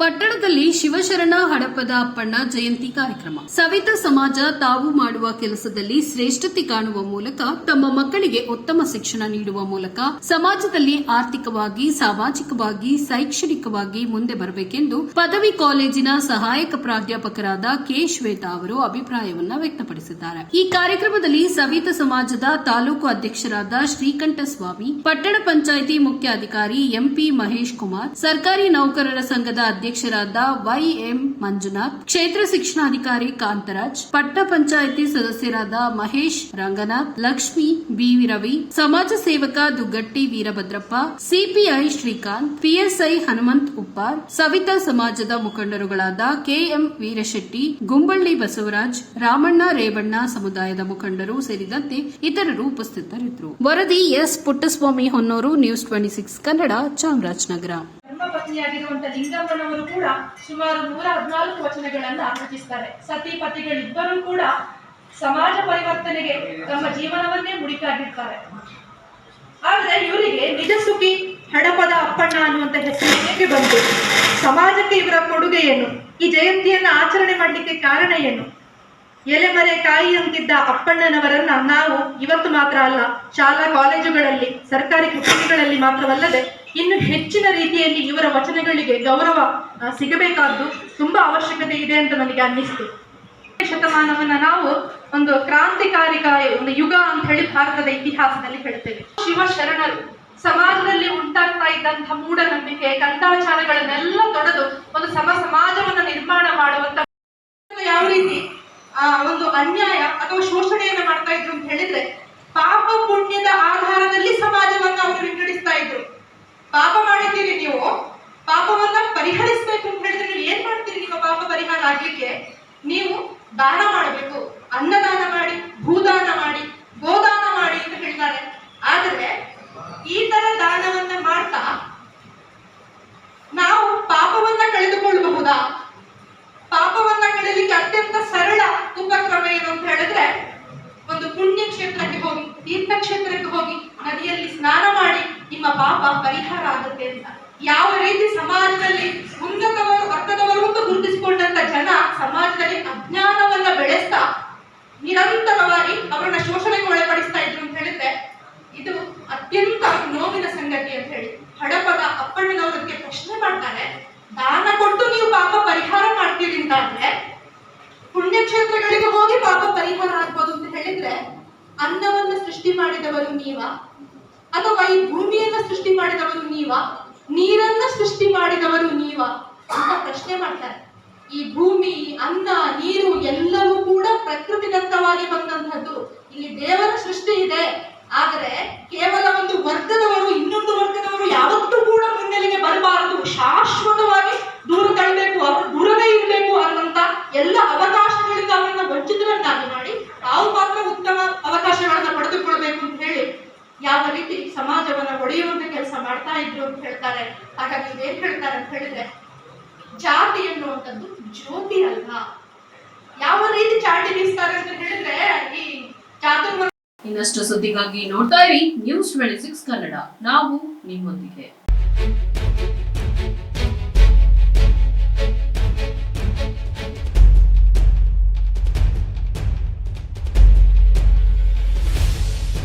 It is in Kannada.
ಪಟ್ಟಣದಲ್ಲಿ ಶಿವಶರಣ ಹಡಪದ ಅಪ್ಪಣ್ಣ ಜಯಂತಿ ಕಾರ್ಯಕ್ರಮ. ಸವಿತ ಸಮಾಜ ತಾವು ಮಾಡುವ ಕೆಲಸದಲ್ಲಿ ಶ್ರೇಷ್ಠತೆ ಕಾಣುವ ಮೂಲಕ, ತಮ್ಮ ಮಕ್ಕಳಿಗೆ ಉತ್ತಮ ಶಿಕ್ಷಣ ನೀಡುವ ಮೂಲಕ ಸಮಾಜದಲ್ಲಿ ಆರ್ಥಿಕವಾಗಿ, ಸಾಮಾಜಿಕವಾಗಿ, ಶೈಕ್ಷಣಿಕವಾಗಿ ಮುಂದೆ ಬರಬೇಕೆಂದು ಪದವಿ ಕಾಲೇಜಿನ ಸಹಾಯಕ ಪ್ರಾಧ್ಯಾಪಕರಾದ ಕೆ. ಶ್ವೇತಾ ಅವರು ಅಭಿಪ್ರಾಯವನ್ನ ವ್ಯಕ್ತಪಡಿಸಿದ್ದಾರೆ. ಈ ಕಾರ್ಯಕ್ರಮದಲ್ಲಿ ಸವಿತ ಸಮಾಜದ ತಾಲೂಕು ಅಧ್ಯಕ್ಷರಾದ ಶ್ರೀಕಂಠ ಸ್ವಾಮಿ ಪಟ್ಟಣ ಪಂಚಾಯಿತಿ ಮುಖ್ಯಾಧಿಕಾರಿ ಎಂಪಿ ಮಹೇಶ್ ಕುಮಾರ್, ಸರ್ಕಾರಿ ನೌಕರರ ಸಂಘದ ಅಧ್ಯಕ್ಷರಾದ ವೈಎಂ ಮಂಜುನಾಥ್, ಕ್ಷೇತ್ರ ಶಿಕ್ಷಣಾಧಿಕಾರಿ ಕಾಂತರಾಜ್, ಪಟ್ಟ ಪಂಚಾಯಿತಿ ಸದಸ್ಯರಾದ ಮಹೇಶ್ ರಂಗನಾಥ್, ಲಕ್ಷ್ಮಿ ಬಿವಿರವಿ, ಸಮಾಜ ಸೇವಕ ದುಗ್ಗಟ್ಟಿ ವೀರಭದ್ರಪ್ಪ, ಸಿಪಿಐ ಶ್ರೀಕಾಂತ್, ಪಿಎಸ್ಐ ಹನುಮಂತ್ ಉಪ್ಪಾರ್, ಸವಿತಾ ಸಮಾಜದ ಮುಖಂಡರುಗಳಾದ ಕೆಎಂ ವೀರಶೆಟ್ಟಿ, ಗುಂಬಳ್ಳಿ ಬಸವರಾಜ್, ರಾಮಣ್ಣ ರೇವಣ್ಣ ಸಮುದಾಯದ ಮುಖಂಡರು ಸೇರಿದಂತೆ ಇತರರು ಉಪಸ್ಥಿತರಿದ್ದರು. ವರದಿ S Puttaswamy Honnur, news twenty six Kannada, Chamarajanagar. ಧರ್ಮಪತ್ನಿಯಾಗಿರುವಂತ ಲಿಂಗಮ್ಮನವರು ಕೂಡ ಸುಮಾರು ನೂರ ಹದಿನಾಲ್ಕು ವಚನಗಳನ್ನ ರಚಿಸ್ತಾರೆ. ಸತಿ ಪತಿಗಳಿಬ್ಬರೂ ಕೂಡ ಸಮಾಜ ಪರಿವರ್ತನೆಗೆ ತಮ್ಮ ಜೀವನವನ್ನೇ ಮುಡಿಕಾಗಿರ್ತಾರೆ ಆದ್ರೆ ಇವರಿಗೆ ನಿಜ ಸುಖಿ ಹಡಪದ ಅಪ್ಪಣ್ಣ ಅನ್ನುವಂತ ಹೆಸರು ಹೇಗೆ ಬಂತು? ಸಮಾಜಕ್ಕೆ ಇವರ ಕೊಡುಗೆ ಏನು ಈ ಜಯಂತಿಯನ್ನ ಆಚರಣೆ ಮಾಡಲಿಕ್ಕೆ ಕಾರಣ ಏನು? ಎಲೆಮರೆ ಕಾಯಿ ಅಂತಿದ್ದ ಅಪ್ಪಣ್ಣನವರನ್ನ ನಾವು ಇವತ್ತು ಮಾತ್ರ ಅಲ್ಲ, ಶಾಲಾ ಕಾಲೇಜುಗಳಲ್ಲಿ, ಸರ್ಕಾರಿ ಕುಟುಂಬಗಳಲ್ಲಿ ಮಾತ್ರವಲ್ಲದೆ ಇನ್ನು ಹೆಚ್ಚಿನ ರೀತಿಯಲ್ಲಿ ಇವರ ವಚನಗಳಿಗೆ ಗೌರವ ಸಿಗಬೇಕಾದ್ದು ತುಂಬಾ ಅವಶ್ಯಕತೆ ಇದೆ ಅಂತ ನನಗೆ ಅನ್ನಿಸ್ತು. ಶತಮಾನವನ್ನ ನಾವು ಒಂದು ಕ್ರಾಂತಿಕಾರಿಕ ಒಂದು ಯುಗ ಅಂತ ಹೇಳಿ ಭಾರತದ ಇತಿಹಾಸದಲ್ಲಿ ಹೇಳ್ತೇವೆ ಶಿವಶರಣರು ಸಮಾಜದಲ್ಲಿ ಉಂಟಾಗ್ತಾ ಇದ್ದಂತಹ ಮೂಢನಂಬಿಕೆ ಕಂದಾಚಾರಗಳನ್ನೆಲ್ಲ ತೊಡೆದು ಒಂದು ಸಮ ಸಮಾಜವನ್ನು ನಿರ್ಮಾಣ ಮಾಡುವಂತ ಒಂದು ಅನ್ಯಾಯ ಅಥವಾ ಶೋಷಣೆಯನ್ನ ಮಾಡ್ತಾ ಇದ್ರು ಅಂತ ಹೇಳಿದ್ರೆ ಪಾಪ ಪುಣ್ಯದ ಆಧಾರದಲ್ಲಿ ಸಮಾಜವನ್ನ ಅವರು ವಿಂಗಡಿಸ್ತಾ ಇದ್ರು. ಪಾಪ ಮಾಡಿದ್ದೀರಿ ನೀವು? ಪಾಪವನ್ನ ಪರಿಹರಿಸ್ಬೇಕು ಅಂತ ಹೇಳಿದ್ರೆ ನೀವು ಏನ್ ಮಾಡ್ತೀರಿ? ನಿಮ್ಮ ಪಾಪ ಪರಿಹಾರ ಆಗ್ಲಿಕ್ಕೆ? ನೀವು ದಾನ ಮಾಡಬೇಕು. ಅನ್ನದಾನ ಮಾಡಿ, ಭೂದಾನ ಮಾಡಿ, ಗೋದಾನ ಮಾಡಿ ಅಂತ ಹೇಳ್ತಾರೆ. ಆದ್ರೆ ಈ ತರ ದಾನವನ್ನ ಮಾಡ್ತಾ ನಾವು ಪಾಪವನ್ನ ಕಳೆದುಕೊಳ್ಳಬಹುದಾ ಪಾಪವನ್ನ ಕಳೆಯಲಿಕ್ಕೆ ಅತ್ಯಂತ ಸರಳ ಉಪಕ್ರಮ ಏನು ಅಂತ ಹೇಳಿದ್ರೆ ಒಂದು ಪುಣ್ಯ ಕ್ಷೇತ್ರಕ್ಕೆ ಹೋಗಿ, ತೀರ್ಥಕ್ಷೇತ್ರಕ್ಕೆ ಹೋಗಿ ನದಿಯಲ್ಲಿ ಸ್ನಾನ ಮಾಡಿ ನಿಮ್ಮ ಪಾಪ ಪರಿಹಾರ ಆಗುತ್ತೆ ಅಂತ. ಯಾವ ರೀತಿ ಸಮಾಜದಲ್ಲಿ ಉನ್ನತವರು, ಅರ್ಥದವರು ಅಂತ ಗುರುತಿಸಿಕೊಂಡಂತ ಜನ ಸಮಾಜದಲ್ಲಿ ಅಜ್ಞಾನವನ್ನ ಬೆಳೆಸ್ತಾ ನಿರಂತರವಾಗಿ ಅವರನ್ನ ಶೋಷಣೆಗೆ ಒಳಪಡಿಸ್ತಾ ಇದ್ರು ಅಂತ ಹೇಳಿದ್ರೆ ಇದು ಅತ್ಯಂತ ನೋವಿನ ಸಂಗತಿ ಅಂತ ಹೇಳಿ. ಹಡಪದ ಅಪ್ಪಣ್ಣನವರಿಗೆ ಪ್ರಶ್ನೆ ಮಾಡ್ತಾರೆ, ದಾನ ಕೊಟ್ಟು ನೀವು ಪಾಪ ಪರಿಹಾರ ಮಾಡ್ತೀರಿ ಅಂತಾದ್ರೆ ಪುಣ್ಯಕ್ಷೇತ್ರಗಳಿಗೆ ಹೋಗಿ ಪಾಪ ಪರಿಹಾರ ಆಗ್ಬೋದು ಅಂತ ಹೇಳಿದ್ರೆ ಅನ್ನವನ್ನ ಸೃಷ್ಟಿ ಮಾಡಿದವರು ನೀವ? ಅಥವಾ ಈ ಭೂಮಿಯನ್ನ ಸೃಷ್ಟಿ ಮಾಡಿದವರು ನೀವ? ನೀರನ್ನ ಸೃಷ್ಟಿ ಮಾಡಿದವರು ನೀವ? ಅಂತ ಪ್ರಶ್ನೆ ಮಾಡ್ತಾರೆ. ಈ ಭೂಮಿ, ಅನ್ನ, ನೀರು ಎಲ್ಲವೂ ಕೂಡ ಪ್ರಕೃತಿದತ್ತವಾಗಿ ಬಂದಂತಹದ್ದು ಇಲ್ಲಿ ದೇವರ ಸೃಷ್ಟಿ ಇದೆ. ಆದರೆ ಕೇವಲ ಒಂದು ವರ್ಗದವರು ಇನ್ನೊಂದು ವರ್ಗದವರು ಯಾವತ್ತೂ ಕೂಡ ಮುನ್ನೆಲೆಗೆ ಬರಬಾರದು ಶಾಶ್ವತವಾಗಿ ದೂರ ತಳ್ಳಬೇಕು ಅವರು ದೂರವೇ ಇರಬೇಕು ಅನ್ನುವಂತ ಎಲ್ಲ ಅವಕಾಶಗಳಿಂದ ಅವರನ್ನ ವಂಚಿತರನ್ನಾಗಿ ಮಾಡಿ ತಾವು ಮಾತ್ರ ಉತ್ತಮ ಅವಕಾಶಗಳನ್ನ ಪಡೆದುಕೊಳ್ಬೇಕು ಅಂತ ಹೇಳಿ ಯಾವ ರೀತಿ ಸಮಾಜವನ್ನ ಒಡೆಯುವಂತ ಕೆಲಸ ಮಾಡ್ತಾ ಇದ್ರು ಅಂತ ಹೇಳ್ತಾರೆ. ಹಾಗಾಗಿ ಇದೇನ್ ಹೇಳ್ತಾರೆ ಅಂತ ಹೇಳಿದ್ರೆ, ಜಾತಿ ಅನ್ನುವಂಥದ್ದು ಜ್ಯೋತಿ ಅಲ್ಲ ಯಾವ ರೀತಿ ಚಾಟಿ ಬೀಸ್ತಾರೆ ಅಂತ ಹೇಳಿದ್ರೆ, ಈ ಜಾತಿ ಇನ್ನಷ್ಟು ಸುದ್ದಿಗಾಗಿ ನೋಡ್ತಾ ಇರಿ ನ್ಯೂಸ್ ಟ್ವೆಂಟಿ ಸಿಕ್ಸ್ ಕನ್ನಡ. ನಾವು ನಿಮ್ಮೊಂದಿಗೆ.